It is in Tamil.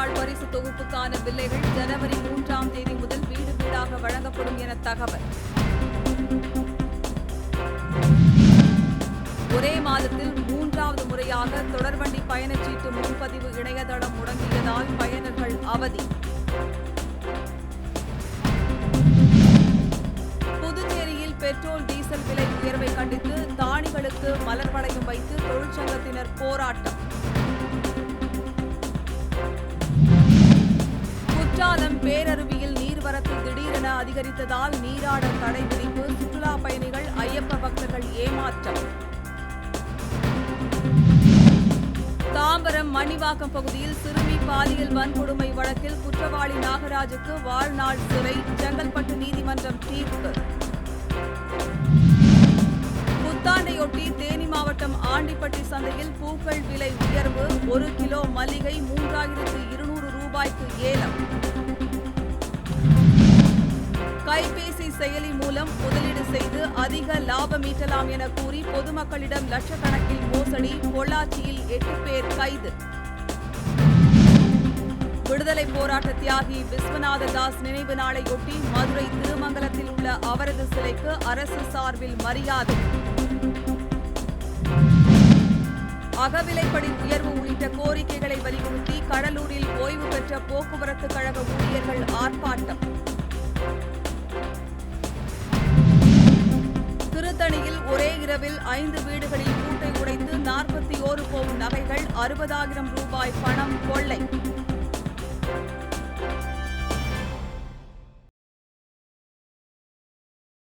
தொகுப்புக்கான வில்லைகள் ஜனவரி மூன்றாம் தேதி முதல் வீடு வீடாக வழங்கப்படும் என தகவல். ஒரே மாதத்தில் மூன்றாவது முறையாக தொடர்வண்டி பயணச்சீட்டு முன்பதிவு இணையதளம் முடங்கியதால் பயணர்கள் அவதி. புதுச்சேரியில் பெட்ரோல் டீசல் விலை உயர்வை கண்டித்து தாணிகளுக்கு மலர் வளையம் வைத்து தொழிற்சங்கத்தினர் போராட்டம். அதிகரித்ததால் நீராட தடை விதிப்பு சுற்றுலா பயணிகள் ஐயப்ப பக்தர்கள் ஏமாற்றம். தாம்பரம் மணிவாக்கம் பகுதியில் சிறுமி பாலியல் வன்கொடுமை வழக்கில் குற்றவாளி நாகராஜுக்கு வாழ்நாள் சிறை செங்கல்பட்டு நீதிமன்றம் தீர்ப்பு. புத்தாண்டையொட்டி தேனி மாவட்டம் ஆண்டிப்பட்டி சந்தையில் பூக்கள் விலை உயர்வு ஒரு கிலோ மல்லிகை மூன்றாயிரத்து இருநூறு ரூபாய்க்கு ஏலம். செயலி மூலம் முதலீடு செய்து அதிக லாபம் ஈட்டலாம் என கூறி பொதுமக்களிடம் லட்சக்கணக்கில் மோசடி பொள்ளாச்சியில் எட்டு பேர் கைது. விடுதலை போராட்ட தியாகி விஸ்வநாத தாஸ் நினைவு நாளையொட்டி மதுரை திருமங்கலத்தில் உள்ள அவரது சிலைக்கு அரசு சார்பில் மரியாதை. அகவிலைப்படி உயர்வு உள்ளிட்ட கோரிக்கைகளை வலியுறுத்தி கடலூரில் ஓய்வு பெற்ற போக்குவரத்து கழக ஊழியர்கள் ஆர்ப்பாட்டம். இரவில் ஐந்து வீடுகளில் கூட்டை உடைத்து நாற்பத்தி ஓரு பவுன் நகைகள் அறுபதாயிரம் ரூபாய் பணம் கொள்ளை.